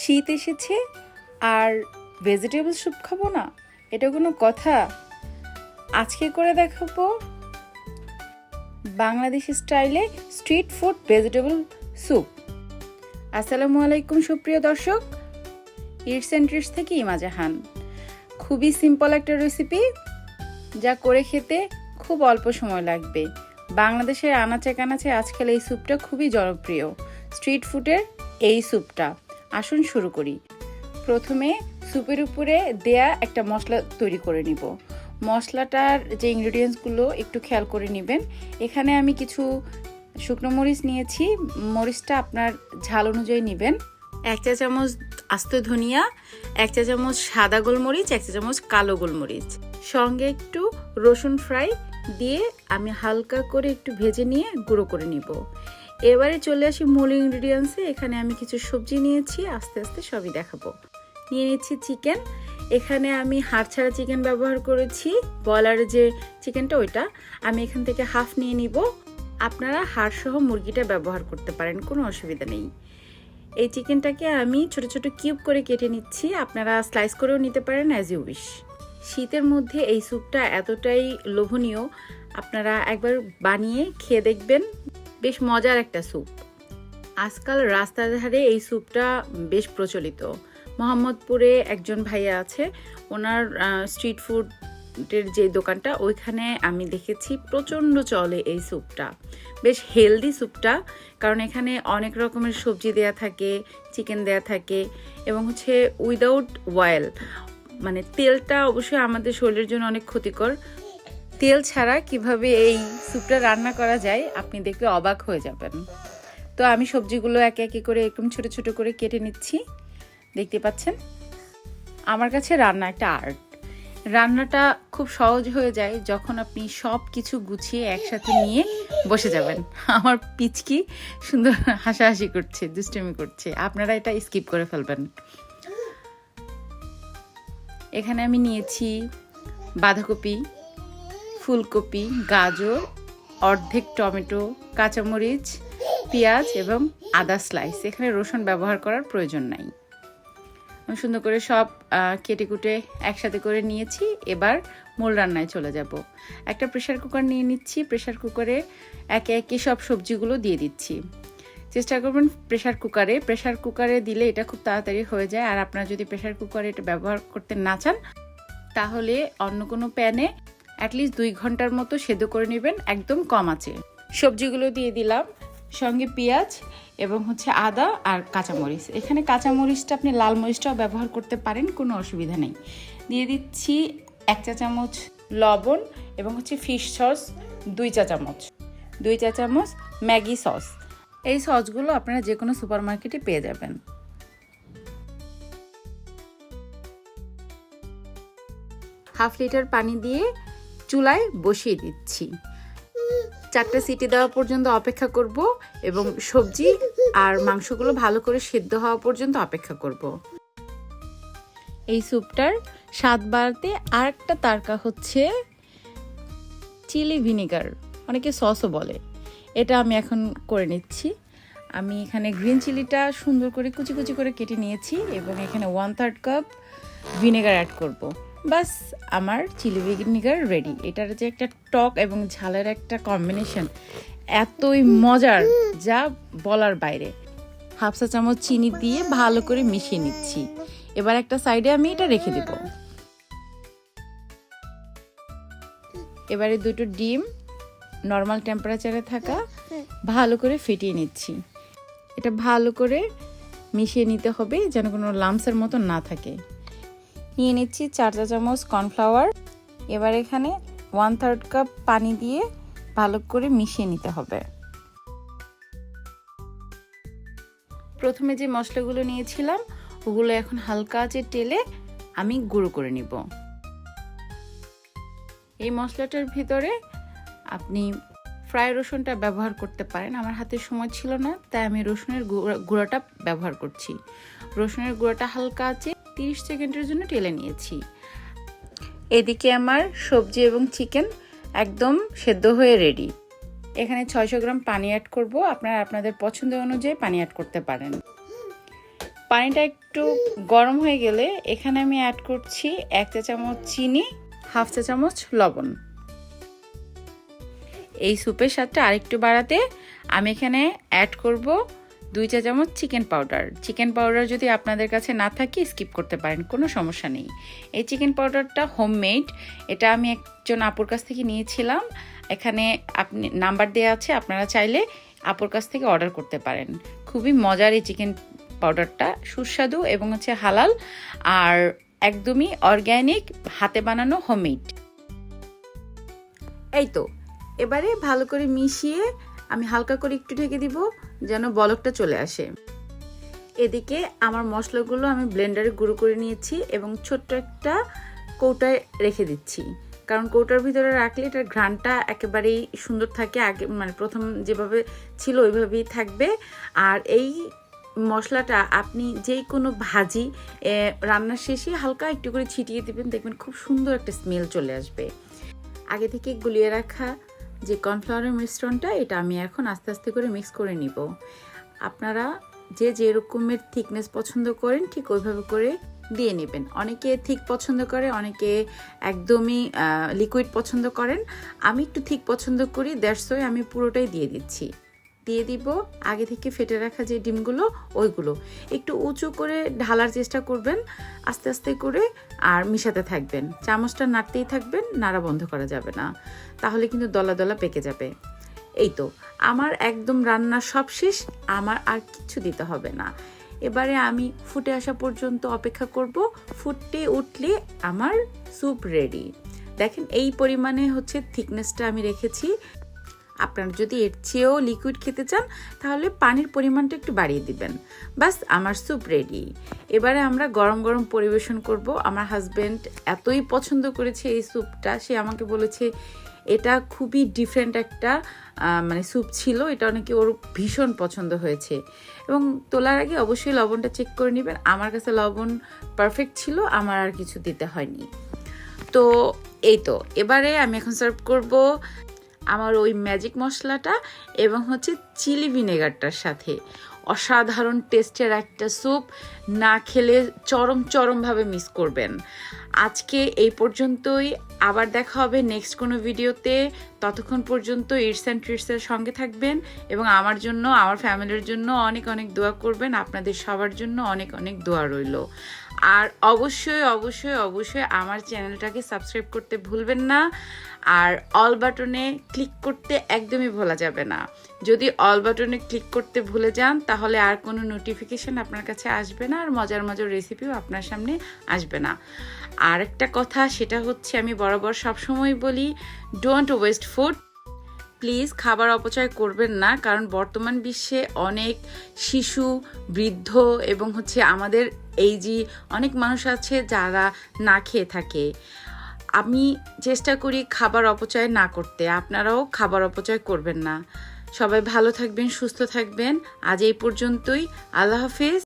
শীত এসেছে আর vegetable soup খাব না? এটা কোনো কথা? আজকে করে দেখাবো বাংলাদেশি স্টাইলে স্ট্রিট ফুড ভেজিটেবল স্যুপ আসসালামু আলাইকুম সুপ্রিয় দর্শক ইটস অ্যান্ড ট্রিটস থেকে ইমা জাহান খুবই সিম্পল একটা রেসিপি যা করে খেতে খুব অল্প সময় লাগবে। বাংলাদেশের আনাচে কানাচে আজকাল এই স্যুপটা খুবই জনপ্রিয়। স্ট্রিট ফুডের এই স্যুপটা আসুন শুরু করি। প্রথমে স্যুপের উপরে দেয়া একটা মশলা তৈরি করে নিব। মশলাটার যে ইনগ্রিডিয়েন্টসগুলো একটু খেয়াল করে নেবেন। এখানে আমি কিছু শুকনো মরিচ নিয়েছি। মরিচটা আপনার ঝাল অনুযায়ী নেবেন। এক চা চামচ আস্ত ধনিয়া, এক চা চামচ সাদা গোলমরিচ, এক চা চামচ কালো গোলমরিচ। সঙ্গে একটু রসুন ফ্রাই দিয়ে আমি হালকা করে একটু ভেজে নিয়ে গুঁড়ো করে নিব। এবারে চলে আসি মূল ইনগ্রিডিয়েন্টসে এখানে আমি কিছু সবজি নিয়েছি, আস্তে আস্তে সবই দেখাবো। নিয়ে নিচ্ছি চিকেন এখানে আমি হাড় ছাড়া চিকেন ব্যবহার করেছি। বয়লারের যে চিকেনটা ওইটা, আমি এখান থেকে হাফ নিয়ে নিব। আপনারা হাড় সহ মুরগিটা ব্যবহার করতে পারেন, কোনো অসুবিধা নেই। এই চিকেনটাকে আমি ছোট ছোট কিউব করে কেটে নিচ্ছি। আপনারা স্লাইস করেও নিতে পারেন অ্যাজ ইউ উইশ শীতের মধ্যে এই স্যুপটা এতটাই লোভনীয়, আপনারা একবার বানিয়ে খেয়ে দেখবেন। বেশ মজার একটা স্যুপ। আজকাল রাস্তার ধারে এই স্যুপটা বেশ প্রচলিত। মোহাম্মদপুরে একজন ভাইয়া আছে, ওনার স্ট্রিট ফুডের যে দোকানটা, ওইখানে আমি দেখেছি প্রচণ্ড চলে এই স্যুপটা। বেশ হেলদি স্যুপটা, কারণ এখানে অনেক রকমের সবজি দেয়া থাকে চিকেন দেয়া থাকে, এবং হচ্ছে উইদাউট অয়েল মানে তেলটা অবশ্যই আমাদের শরীরের জন্য অনেক ক্ষতিকর। তেল ছাড়া কীভাবে এই স্যুপটা রান্না করা যায়, আপনি দেখলে অবাক হয়ে যাবেন। তো আমি সবজিগুলো একে একে করে এরকম ছোট ছোট করে কেটে নিচ্ছি। দেখতে পাচ্ছেন? আমার কাছে রান্না একটা আর্ট। রান্নাটা খুব সহজ হয়ে যায় যখন আপনি সব কিছু গুছিয়ে একসাথে নিয়ে বসে যাবেন। আমার পিচকি সুন্দর হাসাহাসি করছে, দুষ্টমি করছে। আপনারা এটা স্কিপ করে ফেলবেন। এখানে আমি নিয়েছি বাঁধাকপি ফুলকপি, গাজর, অর্ধেক টমেটো, কাঁচামরিচ, পেঁয়াজ এবং আদা স্লাইস এখানে রসুন ব্যবহার করার প্রয়োজন নাই। আমি সুন্দর করে সব কেটে কুটে একসাথে করে নিয়েছি। এবার মূল রান্নায় চলে যাব। একটা প্রেশার কুকার নিয়ে নিচ্ছি। প্রেশার কুকারে একে একে সব সবজিগুলো দিয়ে দিচ্ছি। চেষ্টা করবেন প্রেশার কুকারে প্রেশার কুকারে দিলে এটা খুব তাড়াতাড়ি হয়ে যায়। আর আপনারা যদি প্রেশার কুকারে এটা ব্যবহার করতে না চান, তাহলে অন্য কোনো প্যানে অ্যাটলিস্ট দুই ঘণ্টার মতো সেদ্ধ করে নেবেন একদম কম আছে। সবজিগুলো দিয়ে দিলাম, সঙ্গে পেঁয়াজ এবং হচ্ছে আদা আর কাঁচামরিচ। এখানে কাঁচামরিচটা আপনি লাল মরিচটাও ব্যবহার করতে পারেন, কোনো অসুবিধা নেই। দিয়ে দিচ্ছি এক চা চামচ লবণ এবং হচ্ছে ফিশ সস দুই চা চামচ। দুই চা চামচ ম্যাগি সস। এই সসগুলো আপনারা যে কোনো সুপার মার্কেটে পেয়ে যাবেন। হাফ লিটার পানি দিয়ে চুলায় বসিয়ে দিচ্ছি। চারটা সিটি দেওয়া পর্যন্ত অপেক্ষা করব এবং সবজি আর মাংসগুলো ভালো করে সেদ্ধ হওয়া পর্যন্ত অপেক্ষা করব। এই স্যুপটার স্বাদ বাড়াতে আর একটা তারকা হচ্ছে চিলি ভিনেগার, অনেকে সসও বলে। এটা আমি এখন করে নিচ্ছি। আমি এখানে গ্রিন চিলিটা সুন্দর করে কুচি কুচি করে কেটে নিয়েছি এবং এখানে one third cup vinegar add করব। বাস, আমার চিলি ভিনেগার রেডি এটার যে একটা টক এবং ঝালের একটা কম্বিনেশন এতই মজার, যা বলার বাইরে। হাফ চা চামচ চিনি দিয়ে ভালো করে মিশিয়ে নিচ্ছি। এবার একটা সাইডে আমি এটা রেখে দেব। এবারে দুটো ডিম নর্মাল টেম্পারেচারে থাকা, ভালো করে ফেটিয়ে নিচ্ছি। এটা ভালো করে মিশিয়ে নিতে হবে যেন কোনো লামসের মতো না থাকে। নিয়ে নিচ্ছি চার চা চামচ কর্নফ্লাওয়ার। এবার এখানে ওয়ান থার্ড কাপ পানি দিয়ে ভালো করে মিশিয়ে নিতে হবে। প্রথমে যে মশলাগুলো নিয়েছিলাম, ওগুলো এখন হালকা আঁচে টেলে আমি গুঁড়ো করে নিব। এই মশলাটার ভিতরে আপনি ফ্রাই রসুনটা ব্যবহার করতে পারেন। আমার হাতে সময় ছিল না, তাই আমি রসুনের গুঁড়োটা ব্যবহার করছি। রসুনের গুঁড়োটা হালকা আছে তিরিশ সেকেন্ডের জন্য টেলে নিয়েছি। এদিকে আমার সবজি এবং চিকেন একদম সেদ্ধ হয়ে রেডি এখানে ছয়শো গ্রাম পানি অ্যাড করব। আপনারা আপনাদের পছন্দ অনুযায়ী পানি অ্যাড করতে পারেন। পানিটা একটু গরম হয়ে গেলে এখানে আমি অ্যাড করছি এক চা চামচ চিনি, হাফ চা চামচ লবণ। এই স্যুপের স্বাদটা আরেকটু বাড়াতে আমি এখানে অ্যাড করব দুই চা চামচ চিকেন পাউডার। চিকেন পাউডার যদি আপনাদের কাছে না থাকে, স্কিপ করতে পারেন, কোনো সমস্যা নেই। এই চিকেন পাউডারটা হোমমেড, এটা আমি একজন আপুর কাছ থেকে নিয়েছিলাম। এখানে আপনি, নাম্বার দেওয়া আছে, আপনারা চাইলে আপুর কাছ থেকে অর্ডার করতে পারেন। খুবই মজার এই চিকেন পাউডারটা, সুস্বাদু এবং হচ্ছে হালাল, আর একদমই অর্গ্যানিক, হাতে বানানো হোমমেড। এই তো, এবারে ভালো করে মিশিয়ে আমি হালকা করে একটু ঢেকে দিব যেন বলকটা চলে আসে। এদিকে আমার মশলাগুলো আমি ব্লেন্ডারে গুঁড়ো করে নিয়েছি এবং ছোট্ট একটা কৌটায় রেখে দিচ্ছি। কারণ কৌটার ভিতরে রাখলে এটার ঘ্রাণটা একেবারেই সুন্দর থাকে। আগে মানে প্রথম যেভাবে ছিল ওইভাবেই থাকবে। আর এই মশলাটা আপনি যেই কোনো ভাজি রান্নার শেষে হালকা একটু করে ছিটিয়ে দিবেন, দেখবেন খুব সুন্দর একটা স্মেল চলে আসবে। আগে থেকে গুলিয়ে রাখা যে কর্নফ্লাওয়ারের মিশ্রণটা, এটা আমি এখন আস্তে আস্তে করে মিক্স করে নিব। আপনারা যে যেরকমের থিকনেস পছন্দ করেন, ঠিক ওইভাবে করে দিয়ে নেবেন। অনেকে থিক পছন্দ করে, অনেকে একদমই লিকুইড পছন্দ করেন। আমি একটু থিক পছন্দ করি ওই আমি পুরোটাই দিয়ে দিচ্ছি। দিয়ে দিব, আগে থেকে ফেটে রাখা যে ডিমগুলো, ওইগুলো। একটু উঁচু করে ঢালার চেষ্টা করবেন, আস্তে আস্তে করে, আর মিশাতে থাকবেন। চামচটা নাড়তেই থাকবেন, নাড়া বন্ধ করা যাবে না। তাহলে কিন্তু দলা দলা পেকে যাবে। এই তো, আমার একদম রান্না সব শেষ, আমার আর কিচ্ছু দিতে হবে না। এবারে আমি ফুটে আসা পর্যন্ত অপেক্ষা করব, ফুটে উঠলে আমার স্যুপ রেডি। দেখেন, এই পরিমাণে হচ্ছে থিকনেসটা আমি রেখেছি। আপনারা যদি এর চেয়েও লিকুইড খেতে চান, তাহলে পানির পরিমাণটা একটু বাড়িয়ে দিবেন। বাস, আমার স্যুপ রেডি এবারে আমরা গরম গরম পরিবেশন করব। আমার হাজব্যান্ড এতই পছন্দ করেছে এই স্যুপটা সে আমাকে বলেছে, এটা খুবই ডিফারেন্ট একটা মানে স্যুপ ছিল। এটা অনেকে ওর ভীষণ পছন্দ হয়েছে। এবং তোলার আগে অবশ্যই লবণটা চেক করে নেবেন। আমার কাছে লবণ পারফেক্ট ছিল, আমার আর কিছু দিতে হয়নি। তো, এই তো। এবারে আমি এখন সার্ভ করব আমার ওই ম্যাজিক মশলাটা এবং হচ্ছে চিলি ভিনেগারটার সাথে। অসাধারণ টেস্টের একটা স্যুপ না খেলে চরম, চরমভাবে মিস করবেন। আজকে এই পর্যন্তই। আবার দেখা হবে নেক্সট কোনো ভিডিওতে ততক্ষণ পর্যন্ত ইটস অ্যান্ড ট্রিটসের সঙ্গে থাকবেন এবং আমার জন্য, আমার ফ্যামিলির জন্য অনেক অনেক দোয়া করবেন। আপনাদের সবার জন্য অনেক অনেক দোয়া রইল। আর অবশ্যই অবশ্যই অবশ্যই আমার চ্যানেলটাকে সাবস্ক্রাইব করতে ভুলবেন না। আর অল বাটনে ক্লিক করতে একদমই ভোলা যাবে না। যদি অল বাটনে ক্লিক করতে ভুলে যান, তাহলে আর কোনো নোটিফিকেশন আপনার কাছে আসবে না, আর মজার মজার রেসিপিও আপনার সামনে আসবে না। আর একটা কথা, সেটা হচ্ছে আমি বরাবর সবসময় বলি ডোন্ট ওয়েস্ট ফুড প্লিজ খাবার অপচয় করবেন না, কারণ বর্তমান বিশ্বে অনেক শিশু, বৃদ্ধ এবং হচ্ছে আমাদের এই যে অনেক মানুষ আছে যারা না খেয়ে থাকে। আমি চেষ্টা করি খাবার অপচয় না করতে, আপনারাও খাবার অপচয় করবেন না। সবাই ভালো থাকবেন, সুস্থ থাকবেন। আজ এই পর্যন্তই। আল্লাহ হাফিজ।